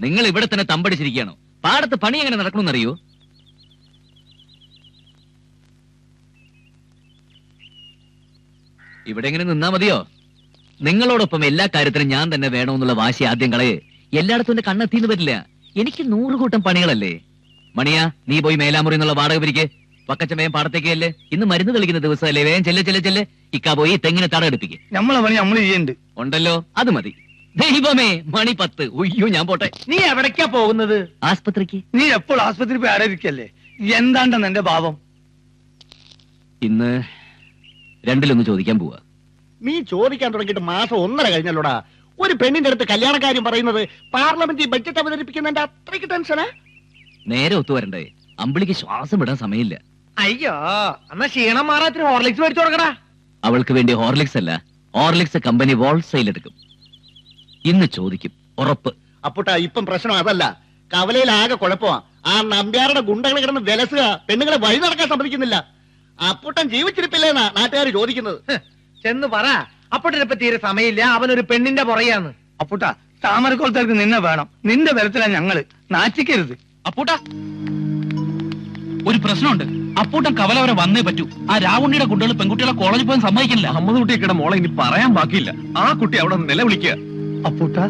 നിങ്ങൾ ഇവിടെ തന്നെ തമ്പടിച്ചിരിക്കുകയാണോ? പാടത്ത് പണി എങ്ങനെ നടക്കണമെന്നറിയോ? ഇവിടെ എങ്ങനെ നിന്നാ മതിയോ? നിങ്ങളോടൊപ്പം എല്ലാ കാര്യത്തിനും ഞാൻ തന്നെ വേണമെന്നുള്ള വാശി ആദ്യം കളയെ. എല്ലായിടത്തും എന്റെ കണ്ണെത്തിന്ന് വരില്ല. എനിക്ക് നൂറുകൂട്ടം പണികളല്ലേ? മണിയ നീ പോയി മേലാമുറി എന്നുള്ള വാടക പിരിക്ക് പക്കച്ചമയം പാടത്തേക്കല്ലേ ഇന്ന് മരുന്ന് തെളിക്കുന്ന ദിവസമല്ലേ? വേഗം ചെല്ലെ ചെല്ലെ ചെല്ലെ. ഇക്ക പോയി തെങ്ങിനെ തട എടുപ്പിക്ക്. നമ്മളെ പണി നമ്മൾ ചെയ്യണ്ട്. ഉണ്ടല്ലോ അത് മതി. ദൈവമേ മണി പത്ത് ഉയ്യോ ഞാൻ പോട്ടെ. നീ എവിടേക്കാ പോകുന്നത്? ആസ്പത്രിക്ക്. നീ എപ്പോൾ ആസ്പത്രി പോയി ആരാധിക്കല്ലേ എന്താണ്ടെന്ന് എന്റെ ഭാവം? ഇന്ന് രണ്ടിലൊന്ന് ചോദിക്കാൻ പോവാ. നീ ചോദിക്കാൻ തുടങ്ങിയിട്ട് മാസം ഒന്നര കഴിഞ്ഞല്ലോടാ. ഒരു പെണ്ണിന്റെ അടുത്ത് കല്യാണകാര്യം പറയുന്നത് പാർലമെന്റിൽ ബഡ്ജറ്റ് അവതരിപ്പിക്കുന്നതിന്റെ അത്രയ്ക്ക് ടെൻഷനാ? നേരെ ഒത്തു വരണ്ടേ. അമ്പിളിക്ക് ശ്വാസം വിടാൻ സമയമില്ല. അയ്യോ എന്നാ ക്ഷീണം മാറാത്തിന് ഹോർലിക്സ് മേടിച്ചു കൊടുക്കടാ. അവൾക്ക് വേണ്ടി ഹോർലിക്സ് അല്ല ഹോർലിക്സ് കമ്പനി വോൾസെയിൽ എടുക്കും. ഇന്ന് ചോദിക്കും. ഉറപ്പ്. അപ്പുട്ടാ ഇപ്പം പ്രശ്നം അതല്ല. കവലയിൽ ആകെ കുഴപ്പമാ. ആ നമ്പ്യാരുടെ ഗുണ്ടകൾ കിടന്ന് വിലസുക പെണ്ണുങ്ങളെ വഴി നടക്കാൻ സമ്മതിക്കുന്നില്ല. അപ്പുട്ടൻ ജീവിച്ചിരിപ്പില്ലേന്നാ നാട്ടുകാർ ചോദിക്കുന്നത്. ചെന്ന് പറ. അപ്പോട്ടിനിപ്പോ തീരെ സമയമില്ല. അവനൊരു പെണ്ണിന്റെ പുറയാണ് അപ്പൂട്ടാ താമരക്കോളത്തേക്ക് നിന്നെ വേണം. നിന്റെ ബലത്തിലാ ഞങ്ങൾ. നാച്ചിക്കരുത് അപ്പൂട്ട ഒരു പ്രശ്നമുണ്ട്. അപ്പൂട്ടൻ കവല വരെ വന്നേ പറ്റൂ. ആ രാവുണ്ണിയുടെ കുട്ടികൾ പെൺകുട്ടികളെ കോളേജിൽ പോകാൻ സമ്മതിക്കില്ല അമ്മത് കുട്ടിയൊക്കെ മോളെ ഇനി പറയാൻ ബാക്കിയില്ല. ആ കുട്ടി അവിടെ നിലവിളിക്കുക. അപ്പുട്ടാ.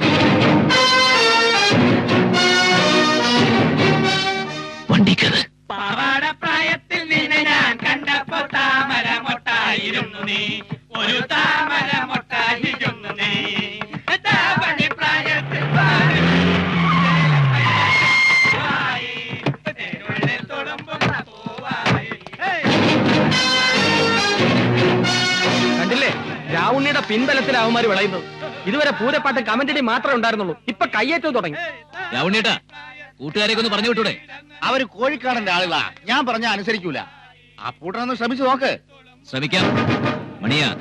വണ്ടിക്കത്. പാവാടപ്രായത്തിൽ നിന്നെ ഞാൻ കണ്ടപ്പോ താമര മൊട്ടായിരുന്നു നീ. ഒരു താമര മൊട്ടായിരുന്നു നീ കണ്ടില്ലേ? രാവുണ്ണിയുടെ പിൻബലത്തിൽ അവന്മാര് വിളയുന്നത്. ഇതുവരെ പൂരപ്പാട്ട് കമന്റടി മാത്രമേ ഉണ്ടായിരുന്നുള്ളൂ. ഇപ്പൊ കയ്യേറ്റം തുടങ്ങി. രാവണിയേട്ടാ കൂട്ടുകാരെയൊക്കെ ഒന്ന് പറഞ്ഞു വിട്ടൂടെ? അവർ കോഴിക്കാടന്റെ ആളുകളാ. ഞാൻ പറഞ്ഞ അനുസരിക്കൂല. ആ അപ്പൂട്ടനൊന്ന് ശ്രമിച്ചു നോക്ക്. ശ്രമിക്കാം. മണിയാ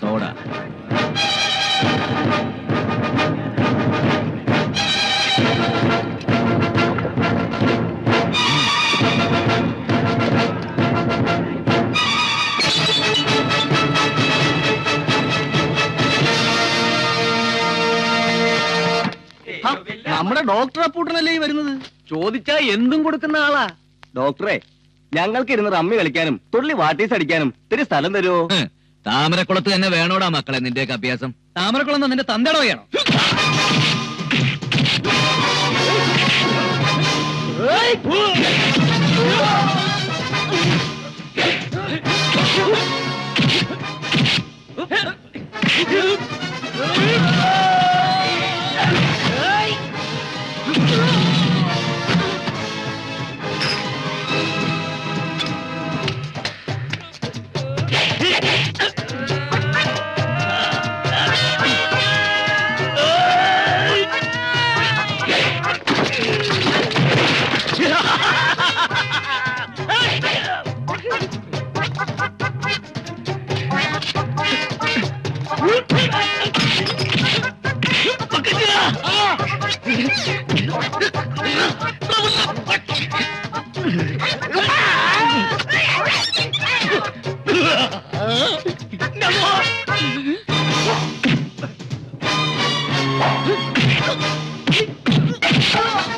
സോഡ. ഡോക്ടർ അപ്പൂട്ടനല്ലേ ഈ വരുന്നത്? ചോദിച്ചാ എന്തും കൊടുക്കുന്ന ആളാ. ഡോക്ടറെ ഞങ്ങൾക്ക് ഇരുന്ന് റമ്മി കളിക്കാനും തുള്ളി വാട്ടീസ് അടിക്കാനും ഇത്തിരി സ്ഥലം തരുമോ താമരക്കുളത്ത് തന്നെ വേണോടാ മക്കളെ നിന്റെയൊക്കെ അഭ്യാസം. താമരക്കുളം നിന്റെ തന്തടോ വേണോ Oh,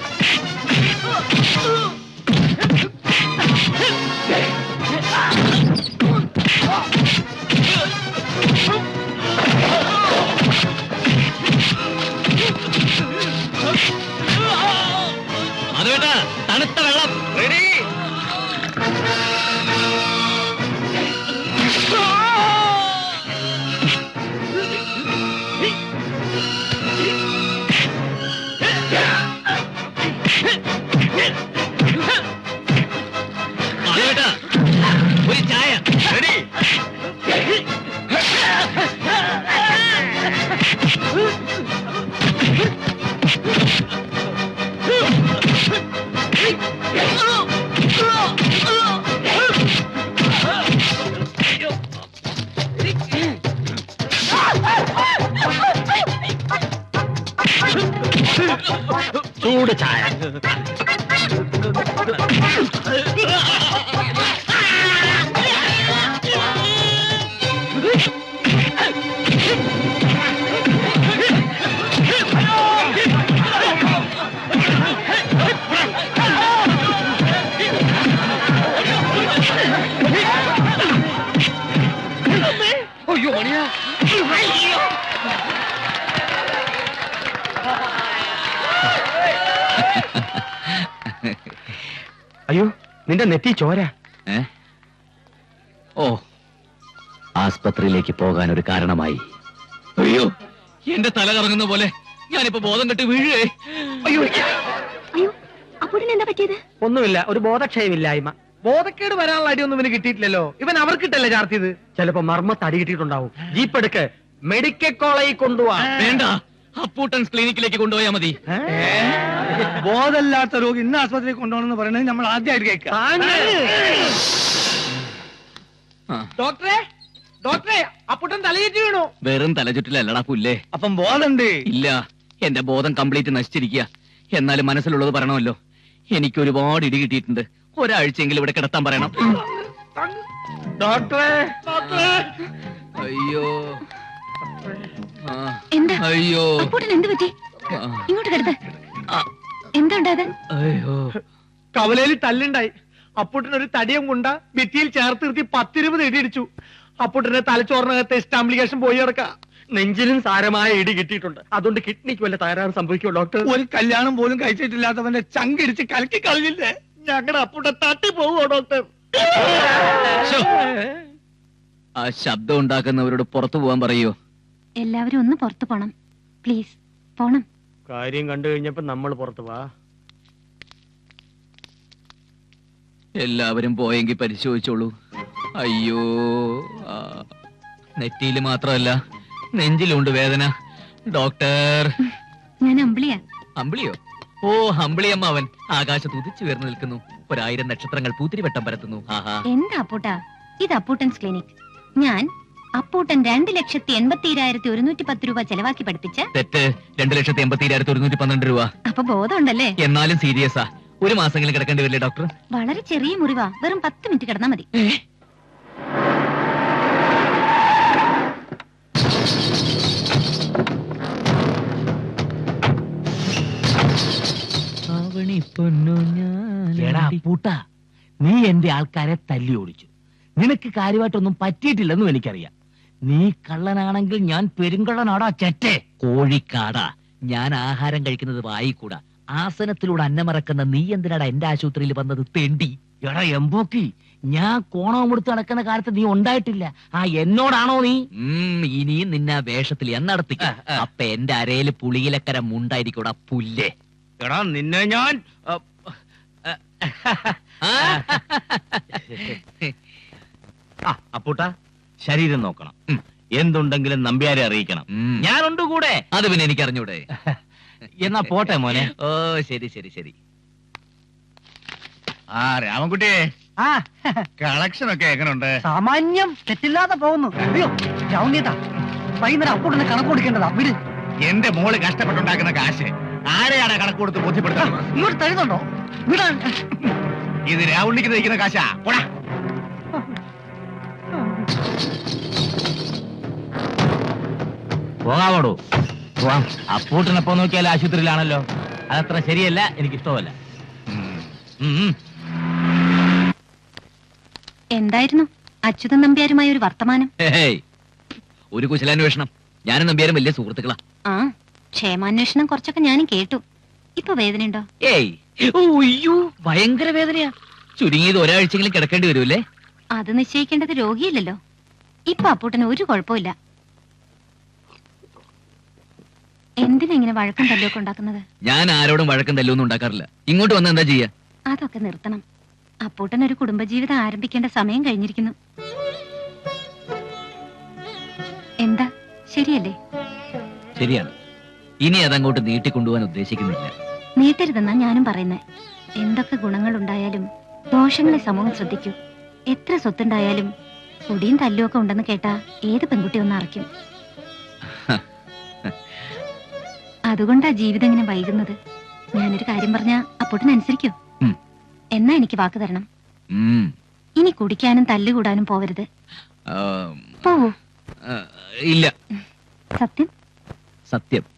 चूड़ छाया। നിന്റെ നെറ്റി ചോര. ഓ ആസ്പത്രിയിലേക്ക് പോകാൻ ഒരു കാരണമായി. അയ്യോ എന്റെ തല കറങ്ങുന്ന പോലെ ഞാനിപ്പോ ബോധം കെട്ട് വീഴേ അയ്യോ അയ്യോ എന്താ പറ്റിയത്? ഒന്നുമില്ല ഒരു ബോധക്ഷയമില്ലായ്മ. ബോധക്കേട് വരാനുള്ള അടിയൊന്നും ഇവന് കിട്ടിയിട്ടില്ലല്ലോ. ഇവൻ അവർക്കിട്ടല്ലേ ചാർത്തിയത്? ചിലപ്പോ മർമ്മത്ത് അടി കിട്ടിയിട്ടുണ്ടാവും. ജീപ്പ് എടുക്ക് മെഡിക്കൽ കോളേജിൽ കൊണ്ടുപോവാ വേണ്ട. അപ്പൂട്ടൻസ് ക്ലിനിക്കിലേക്ക് കൊണ്ടുപോയാ മതി. ബോധമില്ലാത്ത രോഗി ഇന്ന് ആശുപത്രി കൊണ്ടുപോകണമെന്ന് പറയുന്നത് നമ്മൾ ആദ്യമായിട്ട് കേൾക്കാം ഡോക്ടറെ ഡോക്ടറെ അപ്പൂട്ടൻ തലചുറ്റി വീണു. വെറും തലചുറ്റിലല്ലടാ പുല്ലേ. അപ്പം ബോധമുണ്ട്. ഇല്ല എന്റെ ബോധം കംപ്ലീറ്റ് നശിച്ചിരിക്കുക. എന്നാലും മനസ്സിലുള്ളത് പറയണമല്ലോ. എനിക്ക് ഒരുപാട് ഇടി കിട്ടിയിട്ടുണ്ട്. ഒരാഴ്ചയെങ്കിലും ഇവിടെ കിടത്താൻ പറയണം. ഡോക്ടറെ. അയ്യോ. ആ, എന്താ? അയ്യോ. അപ്പൂട്ടൻ എന്ത് പറ്റി? ഇങ്ങോട്ട് കിടത്ത് ആ, എന്താ ഉണ്ടായത്? അയ്യോ. കവലയിൽ തല്ലുണ്ടായി. അപ്പൂട്ടൻ ഒരു തടിയും കൊണ്ട ഭിത്തിയിൽ ചേർത്ത് നിർത്തി പത്തിരുപത് ഇടിയിടിച്ചു ഇടിച്ചു. അപ്പുട്ടന്റെ തലച്ചോറിനകത്ത് എസ്റ്റാംപ്ലിക്കേഷൻ പോയി കിടക്കാം. നെഞ്ചിനും സാരമായ ഇടി കിട്ടിയിട്ടുണ്ട്. അതുകൊണ്ട് കിഡ്നിക്ക് വല്ല തകരാറ് സംഭവിക്കുമോ ഡോക്ടർ? ഒരു കല്യാണം പോലും കഴിച്ചിട്ടില്ലാത്തവന്റെ ചങ്കിടിച്ച് കലക്കി കളഞ്ഞില്ലേ? ഞങ്ങളുടെ അപ്പൂട്ടൻ തട്ടി പോവോ ഡോക്ടർ? ആ ശബ്ദം ഉണ്ടാക്കുന്നവരോട് പുറത്തു പോകാൻ പറയോ? എല്ലാവരും ഒന്ന് പുറത്തു പോണം. പ്ലീസ് പോണം. കാര്യം കണ്ടു കഴിഞ്ഞപ്പോ നമ്മൾ പുറത്തു വാ. എല്ലാവരും പോയെങ്കിൽ പരിശോധിച്ചോളൂ. അയ്യോ നെറ്റിയിൽ നെറ്റിയിൽ മാത്രമല്ല നെഞ്ചിലുണ്ട് വേദന. ഡോക്ടർ. ഞാൻ അമ്പിളിയാ. അമ്പിളിയോ? ഓ അമ്പിളിയമ്മ അവൻ. ആകാശത്ത് ഉദിച്ചു ഉയർന്നു നിൽക്കുന്നു. ഒരായിരം നക്ഷത്രങ്ങൾ പൂത്തിരിവട്ടം പരത്തുന്നു. ആഹാ. എന്താ അപ്പൂട്ടാ? ഇത് അപ്പൂട്ടൻസ് ക്ലിനിക്. ഞാൻ അപ്പൂട്ടൻ രണ്ട് ലക്ഷത്തി എൺപത്തിരായിരത്തി ഒരുന്നൂറ്റി പത്ത് രൂപ ചെലവാക്കി പഠിപ്പിച്ച തെറ്റ്. രണ്ടു ലക്ഷത്തി എൺപത്തി ഒരുന്നൂറ്റി പന്ത്രണ്ട് രൂപ. അപ്പൊ ബോധമുണ്ടല്ലേ? എന്നാലും സീരിയസാ. ഒരു മാസങ്ങളിൽ കിടക്കേണ്ടി വരില്ലേ ഡോക്ടർ? വളരെ ചെറിയ മുറിവാ. വെറും പത്ത് മിനിറ്റ് കിടന്നാ മതി. എടാ പൂട്ട. നീ എന്റെ ആൾക്കാരെ തല്ലി ഓടിച്ചു. നിനക്ക് കാര്യമായിട്ടൊന്നും പറ്റിയിട്ടില്ലെന്നും എനിക്കറിയാം. നീ കള്ളനാണെങ്കിൽ ഞാൻ പെരുങ്കള്ളനാടാ ചെറ്റേ കോഴിക്കാടാ ഞാൻ ആഹാരം കഴിക്കുന്നത് വായിക്കൂടാ ആസനത്തിലൂടെ അന്നമറക്കുന്ന നീ എന്തിനാടാ എന്റെ ആശുപത്രിയിൽ വന്നത് തെണ്ടി എടാ എമ്പോക്കി ഞാൻ കോണവും കൊടുത്ത് നടക്കുന്ന കാലത്ത് നീ ഉണ്ടായിട്ടില്ല ആ എന്നോടാണോ നീ ഇനിയും നിന്നെ വേഷത്തിൽ എന്നടത്തിക്ക അപ്പൊ എന്റെ അരയിൽ പുളിയിലക്കര മുണ്ടായിരിക്കൂടാ പുല്ലേ എടാ നിന്നെ ഞാൻ അപ്പൂട്ട ശരീരം നോക്കണം. എന്തുണ്ടെങ്കിലും നമ്പ്യാരെ അറിയിക്കണം. ഞാനുണ്ട് കൂടെ. അത് പിന്നെ എനിക്ക് അറിഞ്ഞൂടെ എന്നാ പോട്ടെ മോനെ. ഓ ശരി ശരി ശരി. ആ രാമൻകുട്ടിയെ കളക്ഷൻ ഒക്കെ എങ്ങനെയുണ്ട് സാമാന്യം തെറ്റില്ലാതെ പോകുന്നു. അയ്യോ ജൗന്യത വൈകുന്നേരം അപ്പുട്ടന് കണക്ക് കൊടുക്കേണ്ടതാ. വിട്. എന്റെ മോൾ കഷ്ടപ്പെട്ടുണ്ടാക്കുന്ന കാശ് ആരെയാണ് കണക്ക് കൊടുത്ത് ബോധ്യപ്പെടുത്തുന്നത് ഇങ്ങോട്ട് തരുന്നുണ്ടോ വിടാൻ. ഇത് രാവുണ്ണിക്ക് തയ്ക്കുന്ന കാശാ. പോടാ. പോകാവോടോ. പോവാം. അപ്പൂട്ടനെപ്പോ നോക്കിയാൽ ആശുപത്രിയിലാണല്ലോ. അതത്ര ശരിയല്ല എനിക്കിഷ്ടമല്ല. എന്തായിരുന്നു? അച്യുതൻ നമ്പ്യാരുമായ ഒരു വർത്തമാനം. ഒരു കുശലാന്വേഷണം. ഞാനും നമ്പ്യാരും വലിയ സുഹൃത്തുക്കളാ. ആ ക്ഷേമാന്വേഷണം കുറച്ചൊക്കെ ഞാനും കേട്ടു. ഇപ്പൊ വേദനയുണ്ടോ? ഏയ് ഭയങ്കര വേദനയാ. ചുരുങ്ങിയത് ഒരാഴ്ചയെങ്കിലും കിടക്കേണ്ടി വരുമല്ലേ? അത് നിശ്ചയിക്കേണ്ടത് രോഗിയല്ലല്ലോ. ഇപ്പൊ അപ്പൂട്ടന് ഒരു കുഴപ്പമില്ല എന്തിനെ ഇങ്ങനെ വഴക്കം തല്ലൊക്കെ ഉണ്ടാക്കുന്നത്? ഞാൻ ആരോടും വഴക്കം തല്ലൊന്നും ഉണ്ടാക്കാറില്ല. ഇങ്ങോട്ട് വന്ന എന്താ ചെയ്യാ? അതൊക്കെ നിർത്തണം. അപ്പൂട്ടൻ ഒരു കുടുംബജീവിതം ആരംഭിക്കേണ്ട സമയം കഴിഞ്ഞിരിക്കുന്നു. എന്താ? ശരിയല്ലേ? ശരിയാണ്. ഇനി അതങ്ങോട്ട് നീട്ടിക്കൊണ്ടുപോകാൻ ഉദ്ദേശിക്കുന്നില്ല. നീട്ടരുതെന്നാ ഞാനും പറയുന്നേ. എന്തൊക്കെ ഗുണങ്ങൾ ഉണ്ടായാലും ദോഷങ്ങളെ സമൂഹം ശ്രദ്ധിക്കൂ. എത്ര സ്വത്തുണ്ടായാലും കുടിയും തല്ലും ഒക്കെ ഉണ്ടെന്ന് കേട്ടാ ഏത് പെൺകുട്ടി ഒന്ന് അറയ്ക്കും. അതുകൊണ്ടാ ജീവിതം ഇങ്ങനെ വൈകുന്നത്. ഞാനൊരു കാര്യം പറഞ്ഞ അപ്പോട്ടിന് അനുസരിക്കോ. എന്നാ എനിക്ക് വാക്ക് തരണം. ഇനി കുടിക്കാനും തല്ലുകൂടാനും പോവരുത്. പോവോ? ഇല്ല. സത്യം? സത്യം.